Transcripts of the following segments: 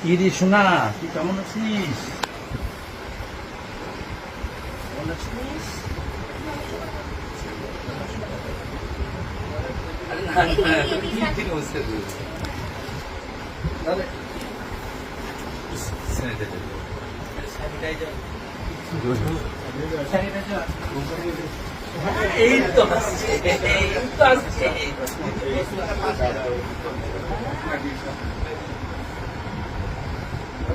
কি রে শোনা তুই কেমন আছিস? কেমন আছিস? আরে না, না, তুমি কি থেকে বসে রয়েছ? তাহলে স্যানিটাইজার দাও। আরে স্যানিটাইজার। স্যানিটাইজার। এই তো আসছে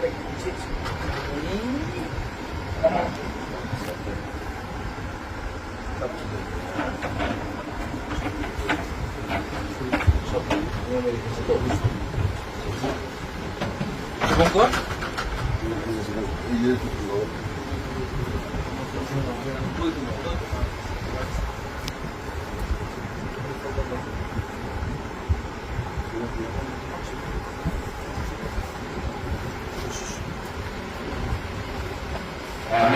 এই তো আসছে শুভঙ্কর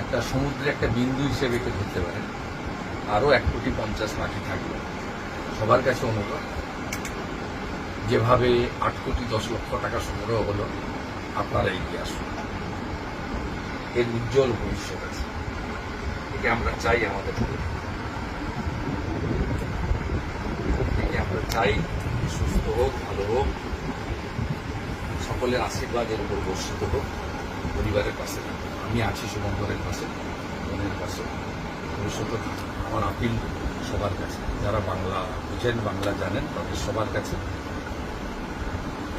একটা সমুদ্রে একটা বিন্দু হিসেবে একে ধরতে পারেন আরও এক কোটি পঞ্চাশ বাকি থাকবে। সবার কাছে অনুরোধ, যেভাবে আট কোটি দশ লক্ষ টাকা সংগ্রহ হলো, আপনারা এগিয়ে আসুন। এর উজ্জ্বল ভবিষ্যৎ আছে। একে আমরা চাই আমাদের। একে আমরা চাই সুস্থ হোক, ভালো হোক, সকলের আশীর্বাদের উপর বর্ষিত হোক। পরিবারের পাশে আমি আছি শুভঙ্করের পাশে, বোনের পাশে। ভবিষ্যতে আমার আপিল সবার কাছে। যারা বাংলা বুঝেন, বাংলা জানেন, তাদের সবার কাছে।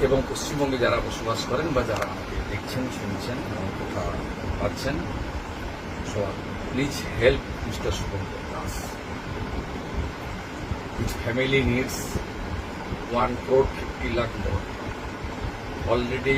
এবং পশ্চিমবঙ্গে যারা বসবাস করেন বা যারা আমাকে দেখছেন, শুনছেন এবং কথা পাচ্ছেন, সবার please help mister Shubhankar Das. His family needs one crore fifty lakh more. Already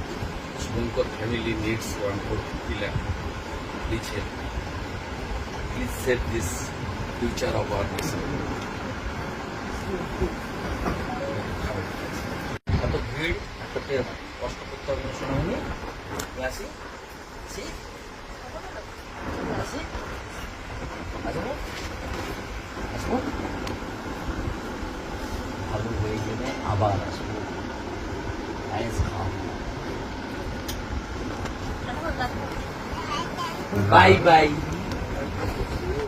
Subhankar family needs one fifty lakh. Please help. Please save this future of our nation. এত ভিড় এত টের কষ্ট করতে হবে না শোনামনি আমি আসি আসি আসি আসব আসব ভালো হয়ে গেলে আবার আসব আইস খাও 拜拜。